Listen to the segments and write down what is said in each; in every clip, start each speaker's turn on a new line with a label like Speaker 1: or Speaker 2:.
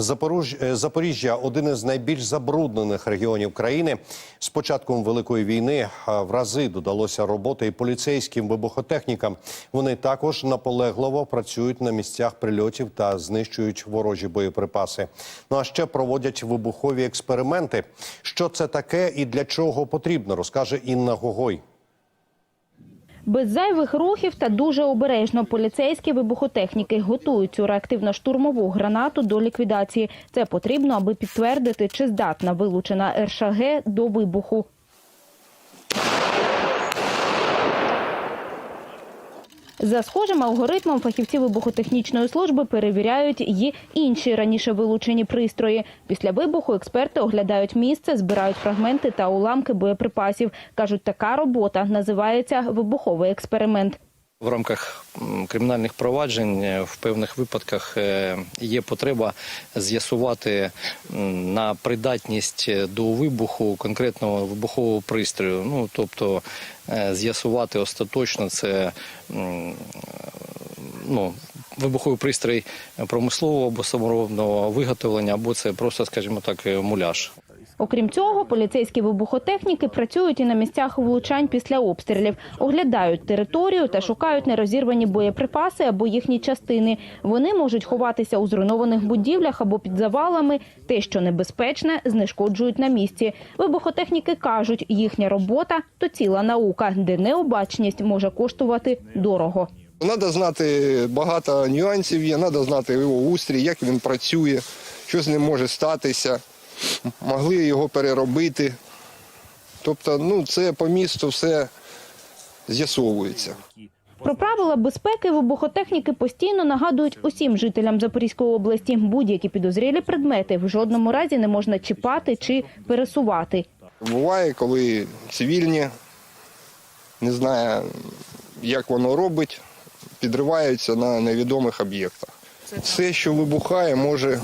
Speaker 1: Запорож... е, Запоріжжя один із найбільш забруднених регіонів країни. З початком великої війни в рази додалося роботи і поліцейським вибухотехнікам. Вони також наполегливо працюють на місцях прильотів та знищують ворожі боєприпаси. Ну а ще проводять вибухові експерименти. Що це таке і для чого потрібно, розкаже Інна Гогой.
Speaker 2: Без зайвих рухів та дуже обережно поліцейські вибухотехніки готують цю реактивно-штурмову гранату до ліквідації. Це потрібно, аби підтвердити, чи здатна вилучена РШГ до вибуху. За схожим алгоритмом фахівці вибухотехнічної служби перевіряють і інші раніше вилучені пристрої. Після вибуху експерти оглядають місце, збирають фрагменти та уламки боєприпасів. Кажуть, така робота називається вибуховий експеримент.
Speaker 3: В рамках кримінальних проваджень е, в певних випадках е, є потреба з'ясувати на придатність до вибуху конкретного вибухового пристрою. Ну тобто е, з'ясувати остаточно це ну, вибуховий пристрій промислового або саморобного виготовлення, або це просто, скажімо так, е, муляж.
Speaker 2: Окрім цього, поліцейські вибухотехніки працюють і на місцях влучань після обстрілів, оглядають територію та шукають нерозірвані боєприпаси або їхні частини. Вони можуть ховатися у зруйнованих будівлях або під завалами. Те, що небезпечне, знешкоджують на місці. Вибухотехніки кажуть, їхня робота то ціла наука, де необачність може коштувати дорого.
Speaker 4: Треба знати багато нюансів є, треба знати його устрій, як він працює, що з ним може статися, могли його переробити. Тобто, ну, це по місту все з'ясовується.
Speaker 2: Про правила безпеки вибухотехніки постійно нагадують усім жителям Запорізької області. Будь-які підозрілі предмети в жодному разі не можна чіпати чи пересувати.
Speaker 4: Буває, коли цивільні, не знаю, як воно робить, підриваються на невідомих об'єктах. Все, що вибухає, може,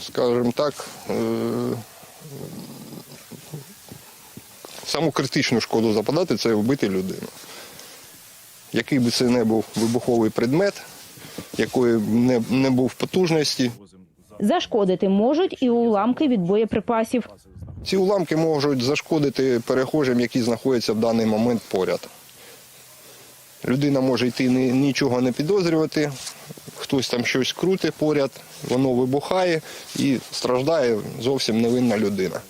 Speaker 4: скажімо так, е, саму критичну шкоду западати це вбити людину. Який би це не був вибуховий предмет, якої б не, не був потужності,
Speaker 2: Зашкодити можуть і уламки від боєприпасів.
Speaker 4: Ці уламки можуть зашкодити перехожим, які знаходяться в даний момент поряд. Людина може йти нічого не підозрювати, хтось там щось крутить поряд, воно вибухає і страждає зовсім невинна людина.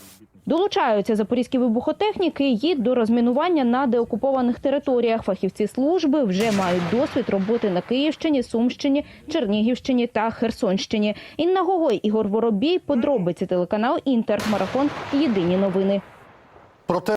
Speaker 2: Долучаються запорізькі вибухотехніки і до розмінування на деокупованих територіях. Фахівці служби вже мають досвід роботи на Київщині, Сумщині, Чернігівщині та Херсонщині. Інна Гогой, Ігор Воробій, подробиці телеканал Інтер, марафон. Єдині новини.
Speaker 1: Проте